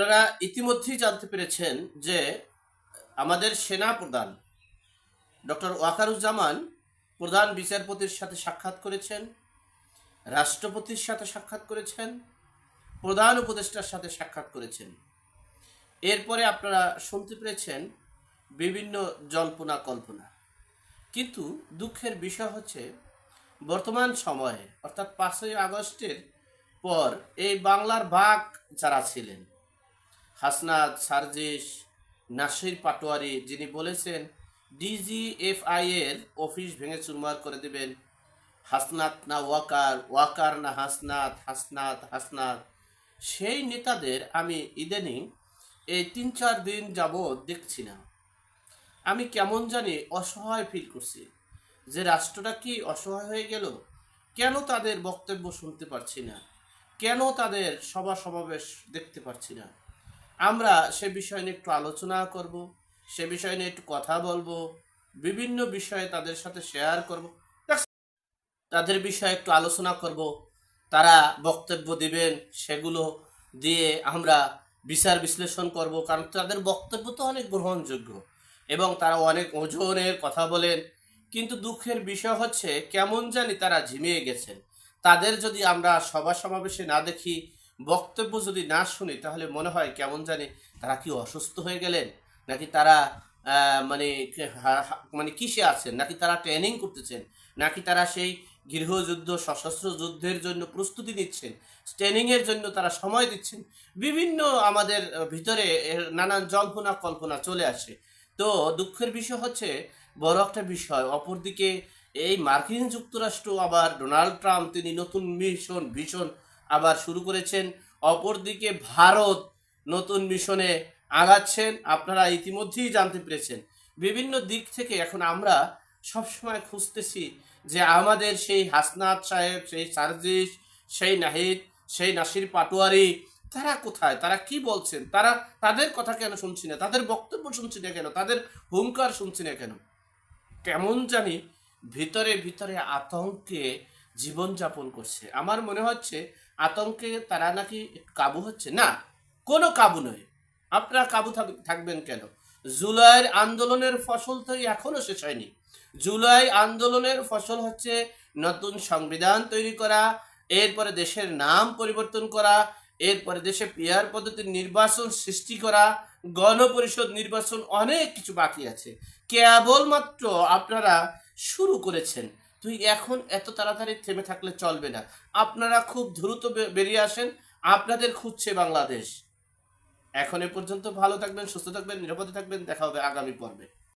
আপনারা ইতিমধ্যেই জানতে পেরেছেন যে আমাদের সেনা প্রধান ডক্টর ওয়াকারুজ্জামান প্রধান বিচারপতির সাথে সাক্ষাৎ করেছেন, রাষ্ট্রপতির সাথে সাক্ষাৎ করেছেন, প্রধান উপদেষ্টার সাথে সাক্ষাৎ করেছেন। এরপরে আপনারা শুনতে পেরেছেন বিভিন্ন জল্পনা কল্পনা। কিন্তু দুঃখের বিষয় হচ্ছে, বর্তমান সময়ে, অর্থাৎ পাঁচই আগস্টের পর এই বাংলার বাঘ যারা ছিলেন হাসনাত, সার্জিস, নাসির পাটোয়ারি যিনি বলেছেন ডিজিএফআই এর অফিস ভেঙে চুরমার করে দেবেন। হাসনাত না ওয়াকার ওয়াকার না হাসনাত হাসনাত হাসনাত। সেই নেতাদের আমি ইদানিং এই তিন চার দিন যাবৎ দেখছি না। আমি কেমন জানি অসহায় ফিল করছি। যে রাষ্ট্রটা কি অসহায় হয়ে গেল? কেন তাদের বক্তব্য শুনতে পারছি না? কেন তাদের সভা সমাবেশ দেখতে পারছি না? আমরা সে বিষয় নিয়ে একটু আলোচনা করব, সে বিষয় নিয়ে একটু কথা বলব, বিভিন্ন বিষয়ে তাদের সাথে শেয়ার করব। তাদের বিষয়ে একটু আলোচনা করব। তারা বক্তব্য দিবেন, সেগুলো দিয়ে আমরা বিচার বিশ্লেষণ করব, কারণ তাদের বক্তব্য তো অনেক গ্রহণযোগ্য এবং তারা অনেক ওজনের কথা বলেন। কিন্তু দুঃখের বিষয় হচ্ছে, কেমন জানি তারা ঝিমিয়ে গেছেন। তাদের যদি আমরা সভা সমাবেশে না দেখি বক্তব্য যদি না শুনি, তাহলে মনে হয় কেমন জানি তারা কি অসুস্থ হয়ে গেলেন? নাকি তারা মানে মানে কিসে আছেন? নাকি তারা ট্রেনিং করতেছেন? নাকি তারা সেই গৃহযুদ্ধ, সশস্ত্র যুদ্ধের জন্য প্রস্তুতি নিচ্ছেন? ট্রেনিংয়ের জন্য তারা সময় দিচ্ছেন? বিভিন্ন আমাদের ভিতরে নানান জল্পনা কল্পনা চলে আসে। তো দুঃখের বিষয় হচ্ছে, বড় একটা বিষয়, অপরদিকে এই মার্কিন যুক্তরাষ্ট্র আবার ডোনাল্ড ট্রাম্প, তিনি নতুন মিশন, ভীষণ আবার শুরু করেছেন। অপরদিকে ভারত নতুন মিশনে আগাচ্ছেন। আপনারা ইতিমধ্যেই জানতে পেরেছেন। বিভিন্ন দিক থেকে এখন আমরা সবসময় খুঁজতেছি যে আমাদের সেই হাসনাত সাহেব, সেই সার্জিস, সেই নাহিদ, সেই নাসির পাটোয়ারি, তারা কোথায়? তারা কি বলছেন? তারা তাদের কথা কেন শুনছি না? তাদের বক্তব্য শুনছি না কেন? তাদের হুঙ্কার শুনছি না কেন? কেমন জানি ভিতরে ভিতরে আতঙ্কে জীবনযাপন করছে। আমার মনে হচ্ছে আতঙ্কে তারা নাকি কাবু হচ্ছে। না, কোনো কাবু নয়। আপনারা কাবু থাক- থাকবেন কেন? জুলাইয়ের আন্দোলনের ফসল তো এখনও শেষ হয়নি। জুলাই আন্দোলনের ফসল হচ্ছে নতুন সংবিধান তৈরি করা, এরপরে দেশের নাম পরিবর্তন করা, এরপরে দেশে পিয়ার পদ্ধতির নির্বাচন সৃষ্টি করা, গণপরিষদ নির্বাচন অনেক কিছু বাকি আছে। কেবলমাত্র আপনারা শুরু করেছেন। তুই এখন এত তাড়াতাড়ি থেমে থাকলে চলবে না। আপনারা খুব দ্রুত বেরিয়ে আসেন। আপনাদের খুঁজছে বাংলাদেশ। এখন এ পর্যন্ত ভালো থাকবেন, সুস্থ থাকবেন, নিরাপদে থাকবেন। দেখা হবে আগামী পর্বে।